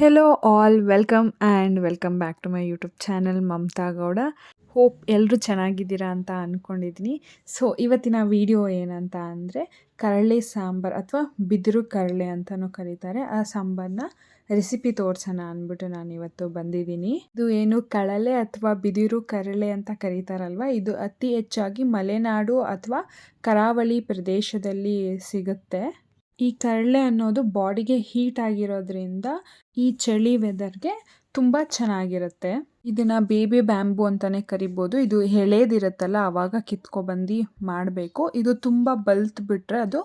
Hello all welcome and welcome back to my YouTube channel Mamata Gowda hope ಎಲ್ಲರೂ ಚೆನ್ನಾಗಿದ್ದೀರಾ ಅಂತ ಅಂದ್ಕೊಂಡಿದ್ದೀನಿ so ಇವತ್ತಿನ ವಿಡಿಯೋ ಏನಂತ ಅಂದರೆ ಕರಳೆ ಸಾಂಬಾರು ಅಥವಾ ಬಿದಿರು ಕರಳೆ ಅಂತಲೂ ಕರೀತಾರೆ. ಆ ಸಾಂಬಾರನ್ನ ರೆಸಿಪಿ ತೋರಿಸೋಣ ಅಂದ್ಬಿಟ್ಟು ನಾನು ಇವತ್ತು ಬಂದಿದ್ದೀನಿ. ಇದು ಏನು ಕಳಲೆ ಅಥವಾ ಬಿದಿರು ಕರಳೆ ಅಂತ ಕರೀತಾರಲ್ವ? ಇದು ಅತಿ ಹೆಚ್ಚಾಗಿ ಮಲೆನಾಡು ಅಥವಾ ಕರಾವಳಿ ಪ್ರದೇಶದಲ್ಲಿ ಸಿಗುತ್ತೆ. ಈ ಕರಳೆ ಅನ್ನೋದು ಬಾಡಿಗೆ ಹೀಟ್ ಆಗಿರೋದ್ರಿಂದ ಈ ಚಳಿ ವೆದರ್ಗೆ ತುಂಬ ಚೆನ್ನಾಗಿರುತ್ತೆ. ಇದನ್ನ ಬೇಬಿ ಬ್ಯಾಂಬು ಅಂತಾನೆ ಕರಿಬೋದು. ಇದು ಎಳೆದಿರುತ್ತಲ್ಲ ಆವಾಗ ಕಿತ್ಕೊಬಂದು ಮಾಡಬೇಕು. ಇದು ತುಂಬ ಬಲ್ತ್ ಬಿಟ್ಟರೆ ಅದು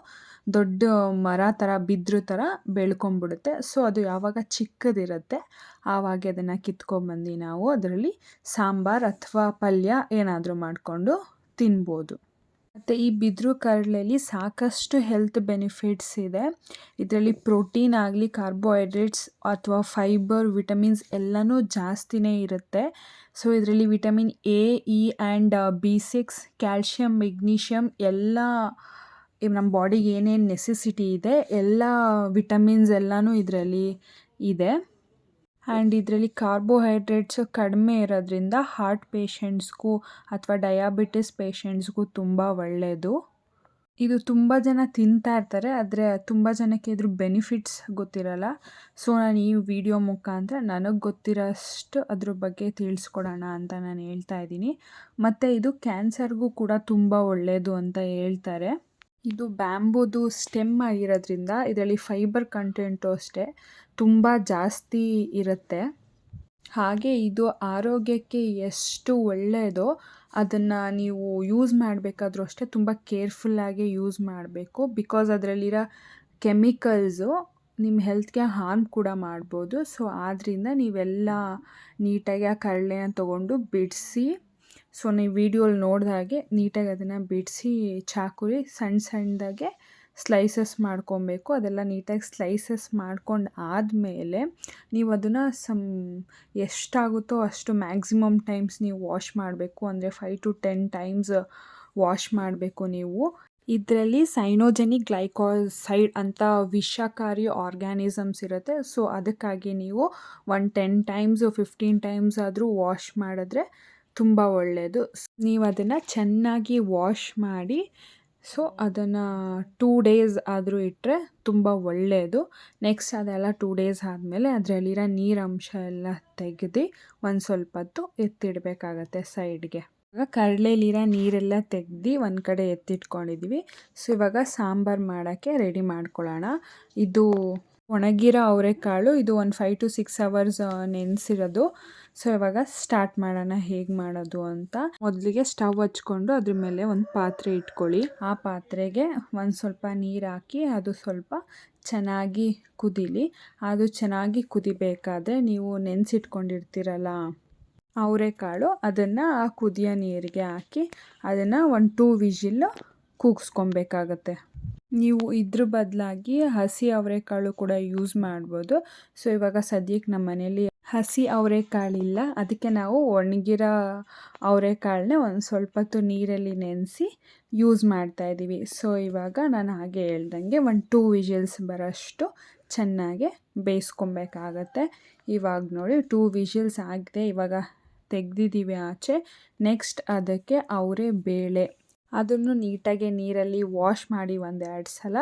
ದೊಡ್ಡ ಮರ ಥರ ಬಿದ್ರ ಥರ ಬೆಳ್ಕೊಂಬಿಡುತ್ತೆ ಸೊ ಅದು ಯಾವಾಗ ಚಿಕ್ಕದಿರುತ್ತೆ, ಆವಾಗ ಅದನ್ನು ಕಿತ್ಕೊಂಬಂದು ನಾವು ಅದರಲ್ಲಿ ಸಾಂಬಾರು ಅಥವಾ ಪಲ್ಯ ಏನಾದರೂ ಮಾಡಿಕೊಂಡು ತಿನ್ಬೋದು. ಮತ್ತು ಈ ಬಿದಿರು ಕಡಲೆಯಲ್ಲಿ ಸಾಕಷ್ಟು ಹೆಲ್ತ್ ಬೆನಿಫಿಟ್ಸ್ ಇದೆ. ಇದರಲ್ಲಿ ಪ್ರೋಟೀನ್ ಆಗಲಿ ಕಾರ್ಬೋಹೈಡ್ರೇಟ್ಸ್ ಅಥವಾ ಫೈಬರ್ ವಿಟಮಿನ್ಸ್ ಎಲ್ಲನೂ ಜಾಸ್ತಿನೇ ಇರುತ್ತೆ. ಸೊ ಇದರಲ್ಲಿ vitamin A E and B six calcium magnesium ಎಲ್ಲ ನಮ್ಮ ಬಾಡಿಗೆ ಏನೇನು ನೆಸೆಸಿಟಿ ಇದೆ, ಎಲ್ಲ ವಿಟಮಿನ್ಸ್ ಎಲ್ಲನೂ ಇದರಲ್ಲಿ ಇದೆ. ಆ್ಯಂಡ್ ಇದರಲ್ಲಿ ಕಾರ್ಬೋಹೈಡ್ರೇಟ್ಸ್ ಕಡಿಮೆ ಇರೋದ್ರಿಂದ ಹಾರ್ಟ್ ಪೇಷಂಟ್ಸ್ಗೂ ಅಥವಾ ಡಯಾಬಿಟಿಸ್ ಪೇಷಂಟ್ಸ್ಗೂ ತುಂಬ ಒಳ್ಳೆಯದು ಇದು ತುಂಬ ಜನ ತಿಂತಾ ಇರ್ತಾರೆ, ಆದರೆ ತುಂಬ ಜನಕ್ಕೆ ಇದ್ರ ಬೆನಿಫಿಟ್ಸ್ ಗೊತ್ತಿರಲ್ಲ. ಸೊ ನಾನು ಈ ವಿಡಿಯೋ ಮುಖಾಂತರ ನನಗೆ ಗೊತ್ತಿರೋಷ್ಟು ಅದ್ರ ಬಗ್ಗೆ ತಿಳಿಸ್ಕೊಡೋಣ ಅಂತ ನಾನು ಹೇಳ್ತಾ ಇದ್ದೀನಿ. ಮತ್ತು ಇದು ಕ್ಯಾನ್ಸರ್ಗೂ ಕೂಡ ತುಂಬ ಒಳ್ಳೆಯದು ಅಂತ ಹೇಳ್ತಾರೆ. ಇದು ಬ್ಯಾಂಬೂದು ಸ್ಟೆಮ್ ಆಗಿರೋದ್ರಿಂದ ಇದರಲ್ಲಿ ಫೈಬರ್ ಕಂಟೆಂಟು ಅಷ್ಟೇ, ತುಂಬ ಜಾಸ್ತಿ ಇರುತ್ತೆ. ಹಾಗೆ ಇದು ಆರೋಗ್ಯಕ್ಕೆ ಎಷ್ಟು ಒಳ್ಳೆಯದೋ ಅದನ್ನು ನೀವು ಯೂಸ್ ಮಾಡಬೇಕಾದ್ರೂ ಅಷ್ಟೇ ತುಂಬ ಕೇರ್ಫುಲ್ಲಾಗಿ ಯೂಸ್ ಮಾಡಬೇಕು. ಬಿಕಾಸ್ ಅದರಲ್ಲಿರೋ ಕೆಮಿಕಲ್ಸು ನಿಮ್ಮ ಹೆಲ್ತ್ಗೆ ಹಾರ್ಮ್ ಕೂಡ ಮಾಡ್ಬೋದು. ಸೊ ಆದ್ದರಿಂದ ನೀವೆಲ್ಲ ನೀಟಾಗಿ ಆ ಕರಳೆನ ತೊಗೊಂಡು ಬಿಡಿಸಿ ಸೊ ನೀವು ವೀಡಿಯೋಲಿ ನೋಡಿದ ಹಾಗೆ ನೀಟಾಗಿ ಅದನ್ನು ಬಿಡಿಸಿ ಚಾಕುಲಿ ಸಣ್ಣ ಸಣ್ಣದಾಗೆ ಸ್ಲೈಸಸ್ ಮಾಡ್ಕೊಬೇಕು. ಅದೆಲ್ಲ ನೀಟಾಗಿ ಸ್ಲೈಸಸ್ ಮಾಡ್ಕೊಂಡು ಆದಮೇಲೆ ನೀವು ಅದನ್ನು ಸಮ್ ಎಷ್ಟಾಗುತ್ತೋ ಅಷ್ಟು ಮ್ಯಾಕ್ಸಿಮಮ್ ಟೈಮ್ಸ್ ನೀವು ವಾಶ್ ಮಾಡಬೇಕು. ಅಂದರೆ five to ten times wash ಮಾಡಬೇಕು ನೀವು. ಇದರಲ್ಲಿ ಸೈನೋಜೆನಿಕ್ ಗ್ಲೈಕೋಸೈಡ್ ಅಂತ ವಿಷಕಾರಿ ಆರ್ಗ್ಯಾನಿಸಮ್ಸ್ ಇರುತ್ತೆ. ಸೊ ಅದಕ್ಕಾಗಿ ನೀವು one ten times, fifteen times ಆದರೂ ವಾಶ್ ಮಾಡಿದ್ರೆ ತುಂಬ ಒಳ್ಳೆಯದು ನೀವು ಅದನ್ನು ಚೆನ್ನಾಗಿ ವಾಶ್ ಮಾಡಿ, ಸೊ ಅದನ್ನು ಟೂ ಡೇಸ್ ಆದರೂ ಇಟ್ಟರೆ ತುಂಬ ಒಳ್ಳೆಯದು ನೆಕ್ಸ್ಟ್ ಅದೆಲ್ಲ ಟೂ ಡೇಸ್ ಆದಮೇಲೆ ಅದರಲ್ಲಿರೋ ನೀರಂಶ ಎಲ್ಲ ತೆಗೆದು ಒಂದು ಸ್ವಲ್ಪ ಹೊತ್ತು ಎತ್ತಿಡಬೇಕಾಗತ್ತೆ ಸೈಡ್ಗೆ. ಇವಾಗ ಕಡಲೆಲಿರೋ ನೀರೆಲ್ಲ ತೆಗ್ದು ಒಂದು ಕಡೆ ಎತ್ತಿಟ್ಕೊಂಡಿದ್ವಿ. ಸೊ ಇವಾಗ ಸಾಂಬಾರು ಮಾಡೋಕ್ಕೆ ರೆಡಿ ಮಾಡ್ಕೊಳ್ಳೋಣ. ಇದು ಒಣಗಿರೋ ಅವರೆಕಾಳು, ಇದು ಒಂದು ಫೈವ್ ಟು ಸಿಕ್ಸ್ ಅವರ್ಸ್ ನೆನೆಸಿರೋದು. ಸೊ ಇವಾಗ ಸ್ಟಾರ್ಟ್ ಮಾಡೋಣ, ಹೇಗೆ ಮಾಡೋದು ಅಂತ. ಮೊದಲಿಗೆ ಸ್ಟವ್ ಹಚ್ಕೊಂಡು ಅದ್ರ ಮೇಲೆ ಒಂದು ಪಾತ್ರೆ ಇಟ್ಕೊಳ್ಳಿ. ಆ ಪಾತ್ರೆಗೆ ಒಂದು ಸ್ವಲ್ಪ ನೀರು ಹಾಕಿ, ಅದು ಸ್ವಲ್ಪ ಚೆನ್ನಾಗಿ ಕುದೀಲಿ. ಅದು ಚೆನ್ನಾಗಿ ಕುದಿಬೇಕಾದ್ರೆ ನೀವು ನೆನೆಸಿಟ್ಕೊಂಡಿರ್ತೀರಲ್ಲ ಅವರೆಕಾಳು, ಅದನ್ನು ಆ ಕುದಿಯೋ ನೀರಿಗೆ ಹಾಕಿ, ಅದನ್ನು ಒಂದು ಟೂ ವಿಜಿಲ್ಲು ಕೂಗಿಸ್ಕೊಬೇಕಾಗತ್ತೆ. ನೀವು ಇದ್ರ ಬದಲಾಗಿ ಹಸಿ ಅವರೆಕಾಳು ಕೂಡ ಯೂಸ್ ಮಾಡ್ಬೋದು. ಸೊ ಇವಾಗ ಸದ್ಯಕ್ಕೆ ನಮ್ಮ ಮನೇಲಿ ಹಸಿ ಅವರೆಕಾಳಿಲ್ಲ. ಅದಕ್ಕೆ ನಾವು ಒಣಗಿರೋ ಅವರೆಕಾಳನ್ನ ಒಂದು ಸ್ವಲ್ಪ ಹೊತ್ತು ನೀರಲ್ಲಿ ನೆನೆಸಿ ಯೂಸ್ ಮಾಡ್ತಾ ಇದ್ದೀವಿ. ಸೊ ಇವಾಗ ನಾನು ಹಾಗೆ ಹೇಳ್ದಂಗೆ ಒಂದು ಟೂ ವಿಷಲ್ಸ್ ಬರೋಷ್ಟು ಚೆನ್ನಾಗೆ ಬೇಯಿಸ್ಕೊಬೇಕಾಗತ್ತೆ. ಇವಾಗ ನೋಡಿ ಟೂ ವಿಷಿಲ್ಸ್ ಆಗಿದೆ. ಇವಾಗ ತೆಗ್ದಿದ್ದೀವಿ ಆಚೆ. ನೆಕ್ಸ್ಟ್ ಅದಕ್ಕೆ ಅವರೇ ಬೇಳೆ. ಅದನ್ನು ನೀಟಾಗಿ ನೀರಲ್ಲಿ ವಾಶ್ ಮಾಡಿ ಒಂದೆರಡು ಸಲ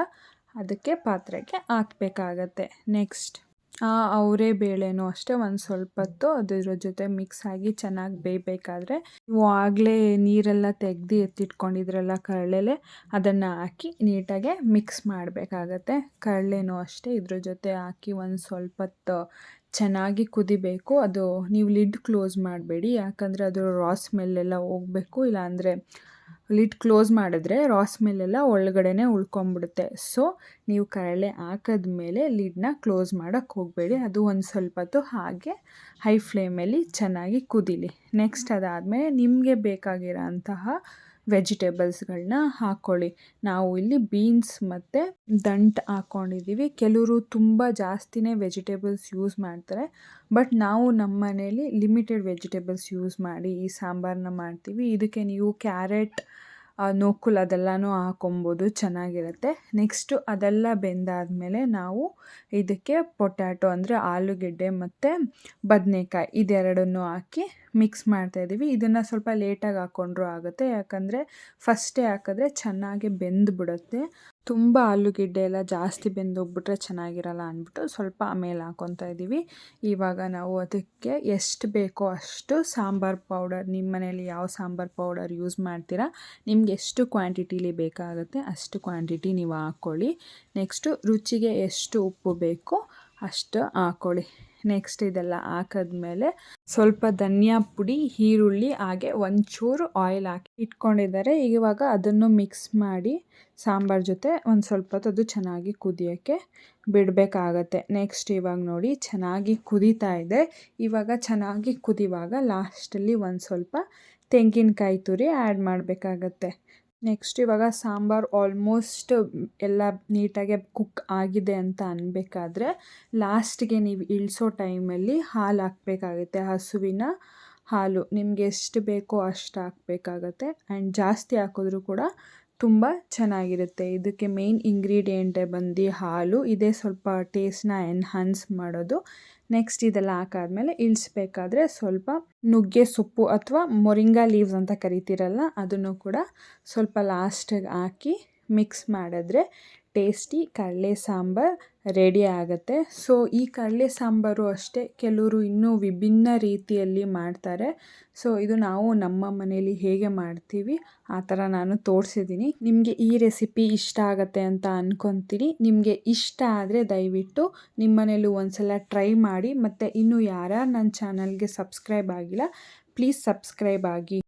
ಅದಕ್ಕೆ ಪಾತ್ರೆಗೆ ಹಾಕ್ಬೇಕಾಗತ್ತೆ. ನೆಕ್ಸ್ಟ್, ಆ ಅವರೇ ಬೇಳೆನೂ ಅಷ್ಟೇ ಒಂದು ಸ್ವಲ್ಪ ಹೊತ್ತು ಅದರ ಜೊತೆ ಮಿಕ್ಸ್ ಆಗಿ ಚೆನ್ನಾಗಿ ಬೇಯಬೇಕಾದ್ರೆ ನೀವು ಆಗಲೇ ನೀರೆಲ್ಲ ತೆಗ್ದು ಎತ್ತಿಟ್ಕೊಂಡಿದ್ರಲ್ಲ ಕರಳೆಲೆ, ಅದನ್ನು ಹಾಕಿ ನೀಟಾಗೆ ಮಿಕ್ಸ್ ಮಾಡಬೇಕಾಗತ್ತೆ. ಕಡಲೆನೂ ಅಷ್ಟೇ, ಇದ್ರ ಜೊತೆ ಹಾಕಿ ಒಂದು ಸ್ವಲ್ಪ ಹೊತ್ತು ಚೆನ್ನಾಗಿ ಕುದಿಬೇಕು. ಅದು ನೀವು ಲಿಡ್ ಕ್ಲೋಸ್ ಮಾಡಬೇಡಿ, ಯಾಕಂದರೆ ಅದು ರಾ ಸ್ಮೆಲ್ಲೆಲ್ಲ ಹೋಗಬೇಕು, ಇಲ್ಲಾಂದರೆ ಲಿಡ್ ಕ್ಲೋಸ್ ಮಾಡಿದ್ರೆ ರಾ ಸ್ಮೆಲ್ಲೆಲ್ಲ ಒಳಗಡೆನೇ ಉಳ್ಕೊಂಬಿಡುತ್ತೆ. ಸೊ, ನೀವು ಕಡಲೆ ಹಾಕಿದ್ಮೇಲೆ ಲಿಡ್ನ ಕ್ಲೋಸ್ ಮಾಡೋಕ್ಕೆ ಹೋಗಬೇಡಿ. ಅದು ಒಂದು ಸ್ವಲ್ಪ ಹೊತ್ತು ಹಾಗೆ ಹೈ ಫ್ಲೇಮಲ್ಲಿ ಚೆನ್ನಾಗಿ ಕುದೀಲಿ. ನೆಕ್ಸ್ಟ್ ಅದಾದಮೇಲೆ ನಿಮಗೆ ಬೇಕಾಗಿರೋ ಅಂತಹ ವೆಜಿಟೇಬಲ್ಸ್ಗಳನ್ನ ಹಾಕ್ಕೊಳ್ಳಿ ನಾವು ಇಲ್ಲಿ ಬೀನ್ಸ್ ಮತ್ತು ದಂಟು ಹಾಕ್ಕೊಂಡಿದ್ದೀವಿ ಕೆಲವರು ತುಂಬ ಜಾಸ್ತಿನೇ ವೆಜಿಟೇಬಲ್ಸ್ ಯೂಸ್ ಮಾಡ್ತಾರೆ. ಬಟ್ ನಾವು ನಮ್ಮ ಮನೇಲಿ ಲಿಮಿಟೆಡ್ ವೆಜಿಟೇಬಲ್ಸ್ ಯೂಸ್ ಮಾಡಿ ಈ ಸಾಂಬಾರನ್ನ ಮಾಡ್ತೀವಿ. ಇದಕ್ಕೆ ನೀವು ಕ್ಯಾರೆಟ್ ನೋಕುಲ್ ಅದೆಲ್ಲನೂ ಹಾಕೊಬೋದು, ಚೆನ್ನಾಗಿರುತ್ತೆ. ನೆಕ್ಸ್ಟು ಅದೆಲ್ಲ ಬೆಂದಾದಮೇಲೆ ನಾವು ಇದಕ್ಕೆ ಪೊಟ್ಯಾಟೊ ಅಂದರೆ ಆಲೂಗೆಡ್ಡೆ ಮತ್ತು ಬದನೇಕಾಯಿ ಇದೆರಡನ್ನೂ ಹಾಕಿ ಮಿಕ್ಸ್ ಮಾಡ್ತಾಯಿದ್ದೀವಿ ಇದನ್ನು ಸ್ವಲ್ಪ ಲೇಟಾಗಿ ಹಾಕ್ಕೊಂಡ್ರೂ ಆಗುತ್ತೆ, ಯಾಕಂದರೆ ಫಸ್ಟೇ ಹಾಕಿದ್ರೆ ಚೆನ್ನಾಗಿ ಬೆಂದುಬಿಡುತ್ತೆ. ತುಂಬ ಆಲೂಗೆಡ್ಡೆ ಎಲ್ಲ ಜಾಸ್ತಿ ಬೆಂದೋಗ್ಬಿಟ್ರೆ ಚೆನ್ನಾಗಿರಲ್ಲ ಅಂದ್ಬಿಟ್ಟು ಸ್ವಲ್ಪ ಆಮೇಲೆ ಹಾಕ್ಕೊತಾ ಇದ್ದೀವಿ. ಇವಾಗ ನಾವು ಅದಕ್ಕೆ ಎಷ್ಟು ಬೇಕೋ ಅಷ್ಟು ಸಾಂಬಾರು ಪೌಡರ್ ನಿಮ್ಮ ಮನೆಯಲ್ಲಿ ಯಾವ ಸಾಂಬಾರು ಪೌಡರ್ ಯೂಸ್ ಮಾಡ್ತೀರಾ, ನಿಮ್ಗೆ ಎಷ್ಟು ಕ್ವಾಂಟಿಟೀಲಿ ಬೇಕಾಗುತ್ತೆ ಅಷ್ಟು ಕ್ವಾಂಟಿಟಿ ನೀವು ಹಾಕ್ಕೊಳ್ಳಿ. ನೆಕ್ಸ್ಟು ರುಚಿಗೆ ಎಷ್ಟು ಉಪ್ಪು ಬೇಕೋ ಅಷ್ಟು ಹಾಕ್ಕೊಳ್ಳಿ. ನೆಕ್ಸ್ಟ್ ಇದೆಲ್ಲ ಹಾಕಿದ್ಮೇಲೆ ಸ್ವಲ್ಪ ಧನಿಯಾ ಪುಡಿ, ಈರುಳ್ಳಿ, ಹಾಗೆ ಒಂಚೂರು ಆಯಿಲ್ ಹಾಕಿ ಇಟ್ಕೊಂಡಿದ್ದಾರೆ. ಇವಾಗ ಅದನ್ನು ಮಿಕ್ಸ್ ಮಾಡಿ ಸಾಂಬಾರು ಜೊತೆ ಒಂದು ಸ್ವಲ್ಪ ಅದು ಚೆನ್ನಾಗಿ ಕುದಿಯೋಕ್ಕೆ ಬಿಡಬೇಕಾಗತ್ತೆ. ನೆಕ್ಸ್ಟ್ ಇವಾಗ ನೋಡಿ ಚೆನ್ನಾಗಿ ಕುದೀತಾ ಇದೆ. ಇವಾಗ ಚೆನ್ನಾಗಿ ಕುದಿವಾಗ ಲಾಸ್ಟಲ್ಲಿ ಒಂದು ಸ್ವಲ್ಪ ತೆಂಗಿನಕಾಯಿ ತುರಿ ಆ್ಯಡ್ ಮಾಡಬೇಕಾಗತ್ತೆ. ನೆಕ್ಸ್ಟ್ ಇವಾಗ ಸಾಂಬಾರು ಆಲ್ಮೋಸ್ಟ್ ಎಲ್ಲ ನೀಟಾಗೆ ಕುಕ್ ಆಗಿದೆ ಅಂತ ಅನ್ಬೇಕಾದ್ರೆ ಲಾಸ್ಟಿಗೆ ನೀವು ಇಳಿಸೋ ಟೈಮಲ್ಲಿ ಹಾಲು ಹಾಕಬೇಕಾಗುತ್ತೆ. ಹಸುವಿನ ಹಾಲು ನಿಮಗೆ ಎಷ್ಟು ಬೇಕೋ ಅಷ್ಟು ಹಾಕಬೇಕಾಗತ್ತೆ. ಆ್ಯಂಡ್ ಜಾಸ್ತಿ ಹಾಕಿದ್ರೂ ಕೂಡ ತುಂಬ ಚೆನ್ನಾಗಿರುತ್ತೆ. ಇದಕ್ಕೆ ಮೇಯ್ನ್ ಇಂಗ್ರೀಡಿಯೆಂಟೇ ಬಂದು ಹಾಲು. ಇದೇ ಸ್ವಲ್ಪ ಟೇಸ್ಟ್ನ ಎನ್ಹಾನ್ಸ್ ಮಾಡೋದು. ನೆಕ್ಸ್ಟ್ ಇದೆಲ್ಲ ಹಾಕಾದ್ಮೇಲೆ ಇಳಿಸ್ಬೇಕಾದ್ರೆ ಸ್ವಲ್ಪ ನುಗ್ಗೆ ಸೊಪ್ಪು ಅಥವಾ ಮೊರಿಂಗಾ ಲೀವ್ಸ್ ಅಂತ ಕರಿತೀರಲ್ಲ, ಅದನ್ನು ಕೂಡ ಸ್ವಲ್ಪ ಲಾಸ್ಟಿಗೆ ಹಾಕಿ ಮಿಕ್ಸ್ ಮಾಡಿದ್ರೆ ಟೇಸ್ಟಿ ಕಡಲೆ ಸಾಂಬಾರು ರೆಡಿ ಆಗುತ್ತೆ. ಸೊ ಈ ಕಡಲೆ ಸಾಂಬಾರು ಅಷ್ಟೇ ಕೆಲವರು ಇನ್ನೂ ವಿಭಿನ್ನ ರೀತಿಯಲ್ಲಿ ಮಾಡ್ತಾರೆ. ಸೊ ಇದು ನಾವು ನಮ್ಮ ಮನೆಯಲ್ಲಿ ಹೇಗೆ ಮಾಡ್ತೀವಿ, ಆ ಥರ ನಾನು ತೋರಿಸಿದ್ದೀನಿ. ನಿಮಗೆ ಈ ರೆಸಿಪಿ ಇಷ್ಟ ಆಗುತ್ತೆ ಅಂತ ಅಂದ್ಕೊತೀನಿ ನಿಮಗೆ ಇಷ್ಟ ಆದರೆ ದಯವಿಟ್ಟು ನಿಮ್ಮ ಮನೇಲೂ ಒಂದು ಸಲ ಟ್ರೈ ಮಾಡಿ. ಮತ್ತು ಇನ್ನೂ ಯಾರು ನನ್ನ ಚಾನಲ್ಗೆ ಸಬ್ಸ್ಕ್ರೈಬ್ ಆಗಿಲ್ಲ ಪ್ಲೀಸ್ ಸಬ್ಸ್ಕ್ರೈಬ್ ಆಗಿ.